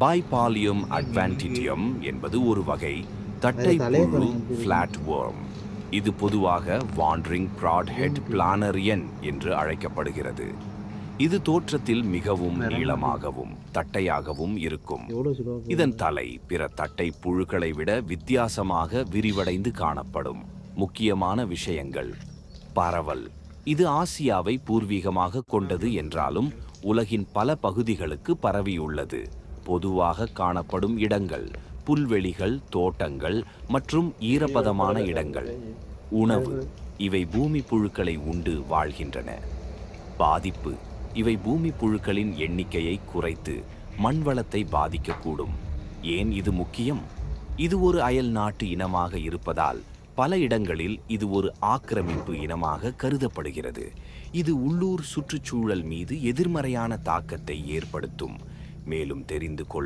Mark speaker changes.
Speaker 1: பைபாலியம் அட்வான்டிடியம் என்பது ஒரு வகை தட்டை
Speaker 2: தலையை
Speaker 1: புழு
Speaker 2: பாருங்க.
Speaker 1: Flat worm. இது பொதுவாக வாண்டரிங் ப்ராட்ஹெட் பிளானரியன் என்று அழைக்கப்படுகிறது. இது தோற்றத்தில் மிகவும் நீளமாகவும் தட்டையாகவும் இருக்கும். இதன் தலை பிற தட்டை புழுக்களை விட வித்தியாசமாக விரிவடைந்து காணப்படும். முக்கியமான விஷயங்கள். பரவல். இது ஆசியாவை பூர்வீகமாக கொண்டது என்றாலும் உலகின் பல பகுதிகளுக்கு பரவியுள்ளது. பொதுவாக காணப்படும் இடங்கள். புல்வெளிகள் தோட்டங்கள் மற்றும் ஈரப்பதமான இடங்கள். உணவு. இவை பூமி புழுக்களை உண்டு வாழ்கின்றன. பாதிப்பு. இவை பூமி புழுக்களின் எண்ணிக்கையை குறைத்து மண்வளத்தை பாதிக்கக்கூடும். ஏன் இது முக்கியம்? இது ஒரு அயல் நாட்டு இனமாக இருப்பதால் பல இடங்களில் இது ஒரு ஆக்கிரமிப்பு இனமாக கருதப்படுகிறது. இது உள்ளூர் சுற்றுச்சூழல் மீது எதிர்மறையான தாக்கத்தை ஏற்படுத்தும். மேலும் தெரிந்து கொள்